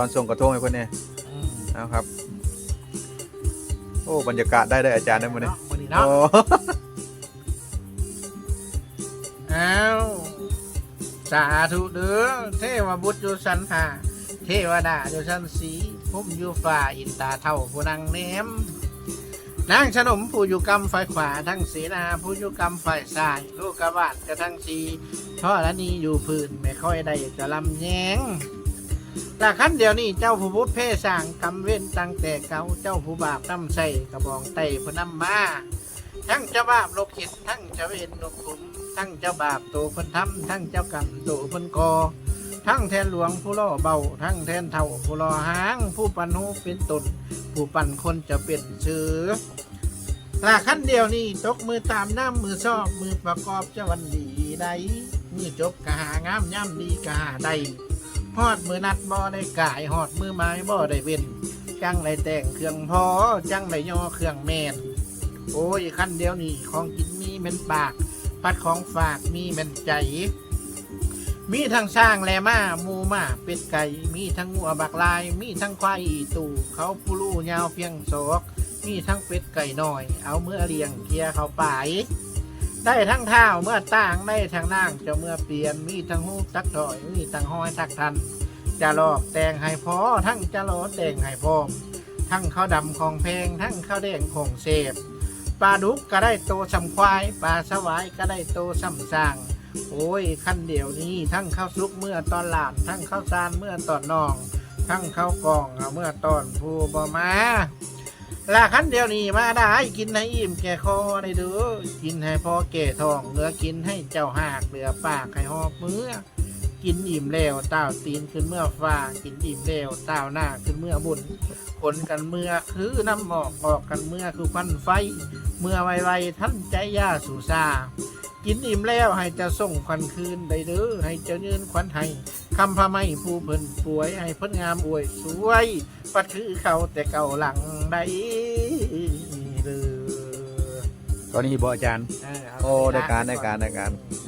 ตอนส่งกระทงให้เพื่อนเนี่ยอืมนะครับ โอ้บรรยากาศได้ได้อาจารย์ได้หมดเนี่ยเนาะมื้อนี้เนาะโอ้อ้าวสาธุเด้อเทวบุตรอยู่สันหาเทวดาอยู่สันสีพุ่มอยู่ฝ่าอินตาเท่าผู้นางเนมนางฉนมผู้อยู่กำฝ่ายขวาทั้งเสนาผู้อยู่กำฝ่ายซ้ายลูกกระบาดกระทั้งสีท่อละนี้อยู่พื้นไม่ค่อยได้จะลำแยง แต่ขั้นเดียวนี้เจ้าผู้พุทธเพศางกำเว้นตั้งแต่เก่าเจ้าผู้บาปน้ำใส่กระบองไตผนำมา ทั้งเจ้าบาปโลกเห็นทั้งเจ้าเห็นโลกขุม ทั้งเจ้าบาปโตคนทำทั้งเจ้ากรรมโตคนกอ ทั้งแทนหลวงผู้ล่อเบา ทั้งแทนเท่าผู้ล่อหาง ผู้ปันหูเป็นตนผู้ปันคนจะเป็นเชือหลาขั้นเดียวนี่ตกมือตามน้ำมือซอบมือประกอบเจ้าวันดีใดมือจบกะหางามย่ำดีกะหาใด หอดมือนัดบ่ได้กายหอดมือไม้บ่ได้เว้นจังไรแต่งเครื่องพอจังไรย่อเครื่องแมนโอ้ยขั้นเดียวนี่ของกินมีเป็นปากปัดของฝากมีเป็นใจ มีทั้งสร้างแลมาหมูมาเป็ดไก่มีทั้งงัวบักลาย มีทั้งควายอีตู่เขาปูรูยาวเพียงศอกมีทั้งเป็ดไก่น้อย เอาเมื่อเลียงเกียเขาไป ได้ทั้งเท้าเมื่อต่างได้ทั้งนางเจ้าเมื่อเปลี่ยนมีทั้งหูตักถอยมีทั้งห้อยตักทัน จะหลอกแต่งให้พอทั้งจะหลอแต่งให้พร้อมทั้งข้าวดำของเพลงทั้งข้าวแดงของเสพปลาดุกก็ได้โตสำควายปลาสวายก็ได้โตสำสางโอ้ยขั้นเดียวนี้ทั้งข้าวซุกเมื่อตอนหลานทั้งข้าวสารเมื่อตอนนอง ทั้งข้าวกล่องเอาเมื่อตอนผู้บ่มา ลาขั้นเดียวนี้มาได้กินให้อิ่มแก่คอได้เด้อกินให้พอแก่ท้องเหลือกินให้เจ้าหากเหลือปากให้หอบมือกินอิ่มแล้วเต้าตีนขึ้นเมื่อฟ้ากินอิ่มแล้วเต้าหน้าขึ้นเมื่อบุญผลกันเมื่อคือน้ำหมอกออกกันเมื่อคือควันไฟ เมื่อไวๆท่านใจยาสู่ซากินอิ่มแล้วให้เจะส่งควันคืนได้เด้อให้เจ้ายืนควันให้คำพะไม่ผู้เพิ่นป่วยให้เพิ่นงามอวยสวยปัดคือเขาแต่เก่าหลัง ได้เด้อตอนนี้บออาจารย์เาโอ้ได้การได้การได้การ อืม